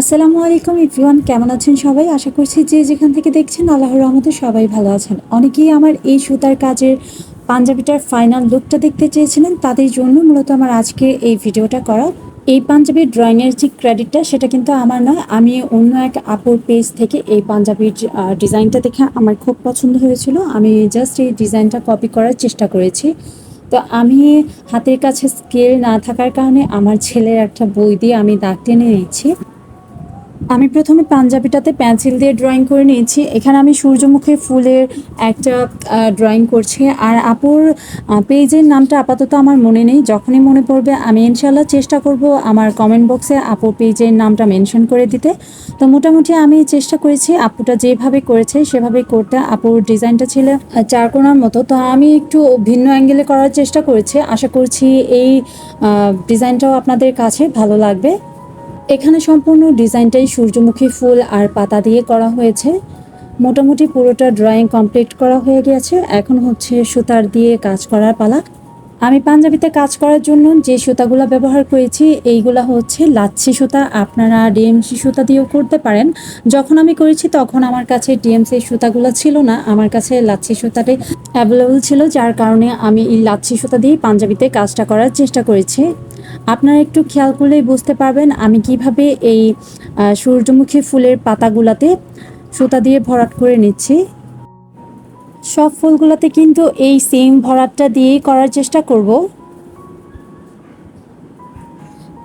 আসসালামু আলাইকুম ইভরিওয়ান কেমন আছেন সবাই? আশা করছি যে যেখান থেকে দেখছেন আল্লাহর রহমতে সবাই ভালো আছেন। অনেকেই আমার এই সুতার কাজের পাঞ্জাবিটার ফাইনাল লুকটা দেখতে চেয়েছিলেন, তাদের জন্য মূলত আমার আজকে এই ভিডিওটা করা। এই পাঞ্জাবির ড্রয়িংয়ের যে ক্রেডিটটা সেটা কিন্তু আমার নয়, আমি অন্য এক আপুর পেজ থেকে এই পাঞ্জাবির ডিজাইনটা দেখে আমার খুব পছন্দ হয়েছিল। আমি জাস্ট এই ডিজাইনটা কপি করার চেষ্টা করেছি। তো আমি হাতের কাছে স্কেল না থাকার কারণে আমার ছেলের একটা বই দিয়ে আমি দাগ টেনে নিচ্ছি আমি প্রথমে পাঞ্জাবিটাতে পেন্সিল দিয়ে ড্রয়িং করে নিয়েছি। এখানে আমি সূর্যমুখী ফুলের একটা ড্রয়িং করছি। আর আপুর পেজের নামটা আপাতত আমার মনে নেই। যখনই মনে পড়বে, আমি ইনশাল্লাহ চেষ্টা করব আমার কমেন্ট বক্সে আপুর পেজের নামটা মেনশন করে দিতে। তো মোটামুটি আমি চেষ্টা করেছি আপুটা যেভাবে করেছে সেভাবে করতে। আপুর ডিজাইনটা ছিল চারকোনার মতো। তো আমি একটু ভিন্ন অ্যাঙ্গেলে করার চেষ্টা করেছি। আশা করছি এই ডিজাইনটাও আপনাদের কাছে ভালো লাগবে। এখানে সম্পূর্ণ ডিজাইনটাই সূর্যমুখী ফুল আর পাতা দিয়ে করা হয়েছে। মোটামুটি পুরোটা ড্রয়িং কমপ্লিট করা হয়ে গেছে। এখন হচ্ছে সুতার দিয়ে কাজ করার পালা। আমি পাঞ্জাবিতে কাজ করার জন্য যে সুতাগুলো ব্যবহার করেছি, এইগুলা হচ্ছে লাচ্ছি সুতা। আপনারা ডিএমসি সুতা দিয়েও করতে পারেন। যখন আমি করেছি তখন আমার কাছে ডিএমসি সুতাগুলো ছিল না। আমার কাছে লাচ্ছি সুতাটাই অ্যাভেলেবল ছিল, যার কারণে আমি এই লাচ্ছি সুতা দিয়ে পাঞ্জাবিতে কাজটা করার চেষ্টা করেছি। আপনারা একটু খেয়াল করলেই বুঝতে পারবেন আমি কীভাবে এই সূর্যমুখী ফুলের পাতাগুলাতে সুতা দিয়ে ভরাট করে নিচ্ছি। সব ফুলগুলোতে কিন্তু এই সেম ভরাটটা দিয়েই করার চেষ্টা করব।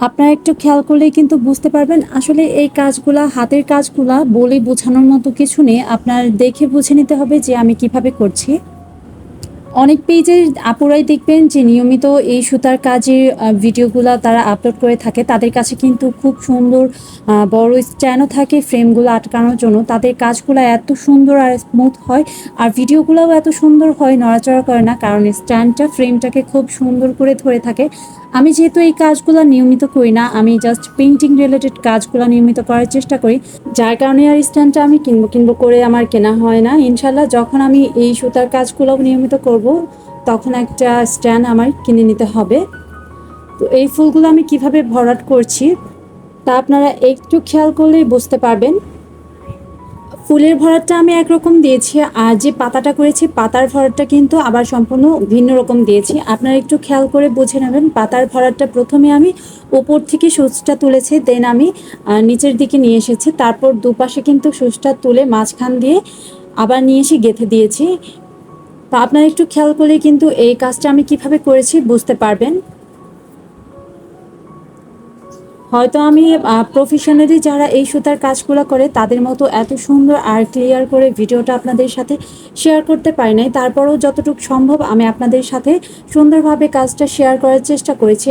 আপনারা একটু খেয়াল করলেই কিন্তু বুঝতে পারবেন, আসলে এই কাজগুলা, হাতের কাজগুলা বলে বোঝানোর মতো কিছু নেই। আপনার দেখে বুঝে নিতে হবে যে আমি কীভাবে করছি। অনেক পেজের আপুরাই দেখবেন যে নিয়মিত এই সুতার কাজের ভিডিওগুলো তারা আপলোড করে থাকে। তাদের কাছে কিন্তু খুব সুন্দর বড় স্ট্যান্ডও থাকে ফ্রেমগুলো আটকানোর জন্য। তাদের কাজগুলো এত সুন্দর আর স্মুথ হয় আর ভিডিওগুলোও এত সুন্দর হয়, নড়াচড়া করে না, কারণ স্ট্যান্ডটা ফ্রেমটাকে খুব সুন্দর করে ধরে থাকে। আমি যেহেতু এই কাজগুলো নিয়মিত করি না, আমি জাস্ট পেন্টিং রিলেটেড কাজগুলো নিয়মিত করার চেষ্টা করি। যার কারণে আর স্ট্যান্ডটা আমি কিনবো কিনবো করে আমার কেনা হয় না। ইনশাল্লাহ যখন আমি এই সুতার কাজগুলো নিয়মিত করব তখন একটা স্ট্যান্ড আমার কিনে নিতে হবে। তো এই ফুলগুলো আমি কীভাবে ভরাট করছি, তা আপনারা একটু খেয়াল করলেই বুঝতে পারবেন। ফুলের ভরাটটা আমি একরকম দিয়েছি, আর যে পাতাটা করেছি, পাতার ভরাটটা কিন্তু আবার সম্পূর্ণ ভিন্ন রকম দিয়েছি। আপনারা একটু খেয়াল করে বুঝে নেবেন, পাতার ভরাটটা প্রথমে আমি উপর থেকে সুচটা তুলেছি, দেন আমি নিচের দিকে নিয়ে এসেছি। তারপর দুপাশে কিন্তু সুচটা তুলে মাঝখান দিয়ে আবার নিয়ে এসে গেঁথে দিয়েছি। তো আপনারা একটু খেয়াল করলে কিন্তু এই কাজটা আমি কীভাবে করেছি বুঝতে পারবেন। হয়তো আমি প্রফেশনালি যারা এই সুতার কাজগুলো করে, তাদের মতো এত সুন্দর আর ক্লিয়ার করে ভিডিওটা আপনাদের সাথে শেয়ার করতে পারি নাই। তারপরেও যতটুকু সম্ভব আমি আপনাদের সাথে সুন্দরভাবে কাজটা শেয়ার করার চেষ্টা করেছি।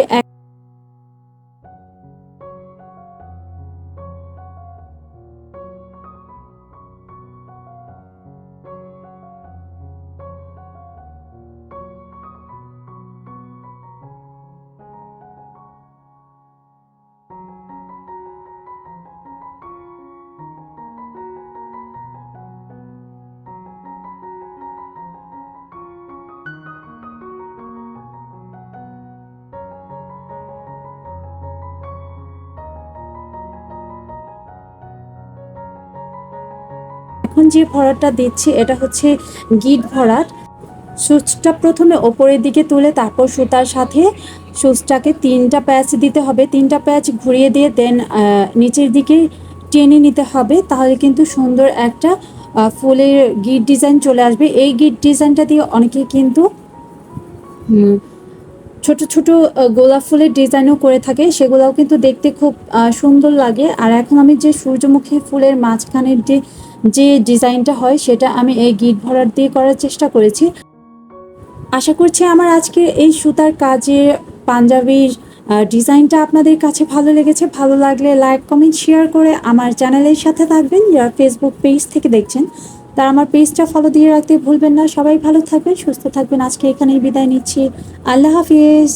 এখন যে ভরাটটা দিচ্ছি, এটা হচ্ছে গিট ভরাট। সুচটা প্রথমে ওপরের দিকে তুলে তারপর সুতার সাথে সুচটাকে তিনটা প্যাচ দিতে হবে। তিনটা প্যাচ ঘুরিয়ে দিয়ে দেন নিচের দিকে টেনে নিতে হবে। তাহলে কিন্তু সুন্দর একটা ফুলের গিট ডিজাইন চলে আসবে। এই গিট ডিজাইনটা দিয়ে অনেকে কিন্তু ছোট ছোট গোলাপ ফুলের ডিজাইনও করে থাকে। সেগুলোও কিন্তু দেখতে খুব সুন্দর লাগে। আর এখন আমি যে সূর্যমুখী ফুলের মাঝখানের যে যে ডিজাইনটা হয়, সেটা আমি এই গিট ভরাট দিয়ে করার চেষ্টা করেছি। আশা করছি আমার আজকের এই সুতার কাজের পাঞ্জাবির ডিজাইনটা আপনাদের কাছে ভালো লেগেছে। ভালো লাগলে লাইক কমেন্ট শেয়ার করে আমার চ্যানেলের সাথে থাকবেন। যারা ফেসবুক পেজ থেকে দেখছেন তারা আমার পেজটা ফলো দিয়ে রাখতে ভুলবেন না। সবাই ভালো থাকবেন, সুস্থ থাকবেন। আজকে এখানেই বিদায় নিচ্ছি। আল্লাহ হাফিজ।